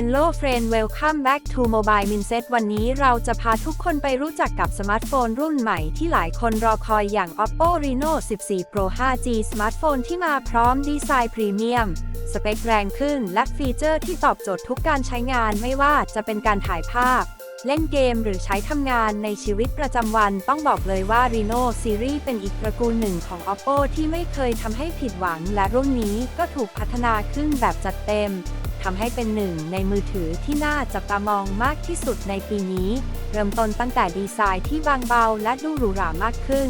Hello friend welcome back to Mobile Mindset วันนี้เราจะพาทุกคนไปรู้จักกับสมาร์ทโฟนรุ่นใหม่ที่หลายคนรอคอยอย่าง Oppo Reno 14 Pro 5G สมาร์ทโฟนที่มาพร้อมดีไซน์พรีเมียม สเปคแรงขึ้น และฟีเจอร์ที่ตอบโจทย์ทุกการใช้งานไม่ว่าจะเป็นการถ่ายภาพ เล่นเกมหรือใช้ทำงานในชีวิตประจำวันต้องบอกเลยว่า Reno Series เป็นอีกตระกูลหนึ่งของ Oppo ที่ไม่เคยทำให้ผิดหวัง และรุ่นนี้ก็ถูกพัฒนาขึ้นแบบจัดเต็ม ทำให้เป็นหนึ่งในมือถือที่น่าจับตามองมากที่สุดในปีนี้ เริ่มต้นตั้งแต่ดีไซน์ที่บางเบาและดูหรูหรามากขึ้น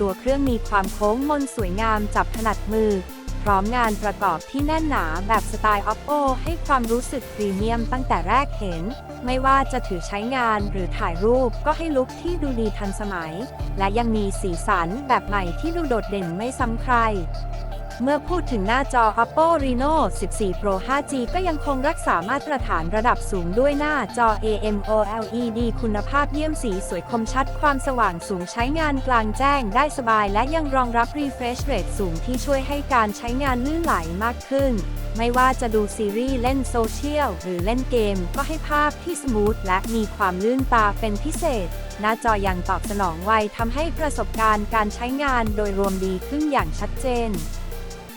ตัวเครื่องมีความโค้งมนสวยงามจับถนัดมือ พร้อมงานประกอบที่แน่นหนาแบบสไตล์ Oppo ให้ความรู้สึกพรีเมียมตั้งแต่แรกเห็น ไม่ว่าจะถือใช้งานหรือถ่ายรูปก็ให้ลุคที่ดูดีทันสมัย และยังมีสีสันแบบใหม่ที่ดูโดดเด่นไม่ซ้ำใคร เมื่อพูดถึงหน้าจอ Oppo Reno 14 Pro 5G ก็ยังคงรักษามาตรฐานระดับสูงด้วยหน้าจอ AMOLED คุณภาพเยี่ยมสีสวยคมชัดความสว่างสูงใช้งานกลางแจ้งได้สบายและยังรองรับ refresh rate สูงที่ช่วยให้การใช้งานลื่นไหลมากขึ้น ไม่ว่าจะดูซีรีส์เล่นโซเชียลหรือเล่นเกม ก็ให้ภาพที่สมูทและมีความลื่นตาเป็นพิเศษหน้าจอยังตอบสนองไวทำให้ประสบการณ์การใช้งานโดยรวมดีขึ้นอย่างชัดเจน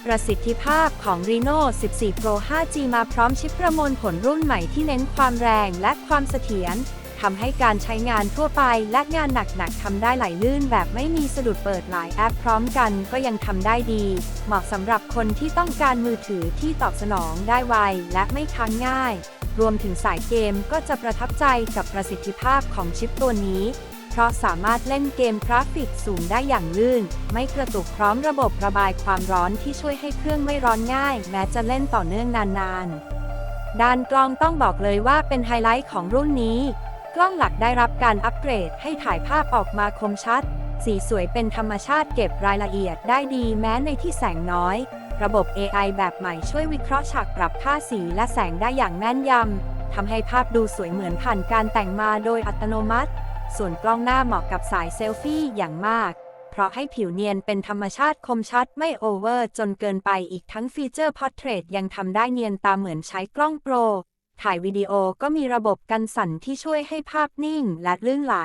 ประสิทธิภาพของ Reno 14 Pro 5G มาพร้อมชิปประมวลผลรุ่นใหม่ที่เน้นความแรงและความเสถียรทำให้การใช้งานทั่วไปและงานหนักๆทำได้ไหลลื่นแบบไม่มีสะดุดเปิดหลายแอปพร้อมกันก็ยังทำได้ดี เหมาะสำหรับคนที่ต้องการมือถือที่ตอบสนองได้ไวและไม่ค้างง่าย รวมถึงสายเกมก็จะประทับใจกับประสิทธิภาพของชิปตัวนี้ เพราะสามารถเล่นเกมกราฟิกสูงได้อย่างลื่น ไม่กระตุกพร้อมระบบระบายความร้อนที่ช่วยให้เครื่องไม่ร้อนง่าย แม้จะเล่นต่อเนื่องนานๆ ด้านกล้องต้องบอกเลยว่าเป็นไฮไลท์ของรุ่นนี้ กล้องหลักได้รับการอัปเกรดให้ถ่ายภาพออกมาคมชัด สีสวยเป็นธรรมชาติเก็บรายละเอียดได้ดีแม้ในที่แสงน้อย ระบบ AI แบบใหม่ช่วยวิเคราะห์ฉากปรับค่าสีและแสงได้อย่างแม่นยำทำให้ภาพดูสวยเหมือนผ่านการแต่งมาโดยอัตโนมัติ ส่วนกล้องหน้าเหมาะกับสายเซลฟี่อย่างมาก เพราะให้ผิวเนียนเป็นธรรมชาติคมชัดไม่โอเวอร์จนเกินไปอีกทั้งฟีเจอร์พอร์เทรตยังทำได้เนียนตามเหมือนใช้กล้องโปร ถ่ายวิดีโอก็มีระบบกันสั่นที่ช่วยให้ภาพนิ่งและลื่นไหล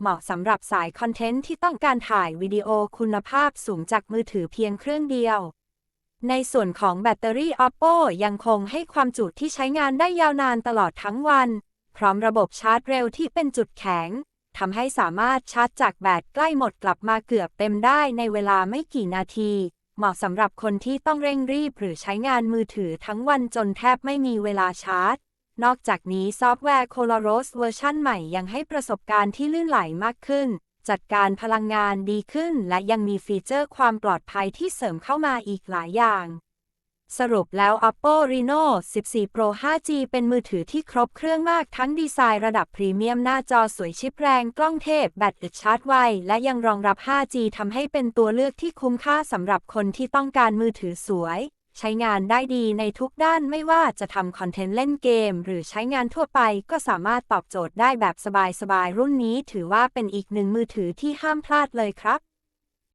เหมาะสำหรับสายคอนเทนต์ที่ต้องการถ่ายวิดีโอคุณภาพสูงจากมือถือเพียงเครื่องเดียวในส่วนของแบตเตอรี่ Oppo ยังคงให้ความจุที่ใช้งานได้ยาวนานตลอดทั้งวัน พร้อมระบบชาร์จเร็วที่เป็นจุดแข็งำให้สามารถชาร์จจากแบตใกล้หมดกลับมาเกือบเต็มได้ในเวลาไม่กี่นาที เหมาะสำหรับคนที่ต้องเร่งรีบหรือใช้งานมือถือทั้งวันจนแทบไม่มีเวลาชาร์จ นอกจากนี้ซอฟต์แวร์ Coloros เวอร์ชันใหม่ยังให้ประสบการณ์ที่ลื่นไหลมากขึ้น จัดการพลังงานดีขึ้น และยังมีฟีเจอร์ความปลอดภัยที่เสริมเข้ามาอีกหลายอย่าง สรุปแล้ว Oppo Reno 14 Pro 5G เป็นมือถือที่ครบเครื่องมากทั้งดีไซน์ระดับพรีเมียมหน้าจอสวยชิปแรงกล้องเทพแบตอึดชาร์จไว และยังรองรับ 5G ทำให้เป็นตัวเลือกที่คุ้มค่าสำหรับคนที่ต้องการมือถือสวย ใช้งานได้ดีในทุกด้านไม่ว่าจะทำคอนเทนต์เล่นเกม หรือใช้งานทั่วไปก็สามารถตอบโจทย์ได้แบบสบายๆรุ่นนี้ถือว่าเป็นอีกหนึ่งมือถือที่ห้ามพลาดเลยครับ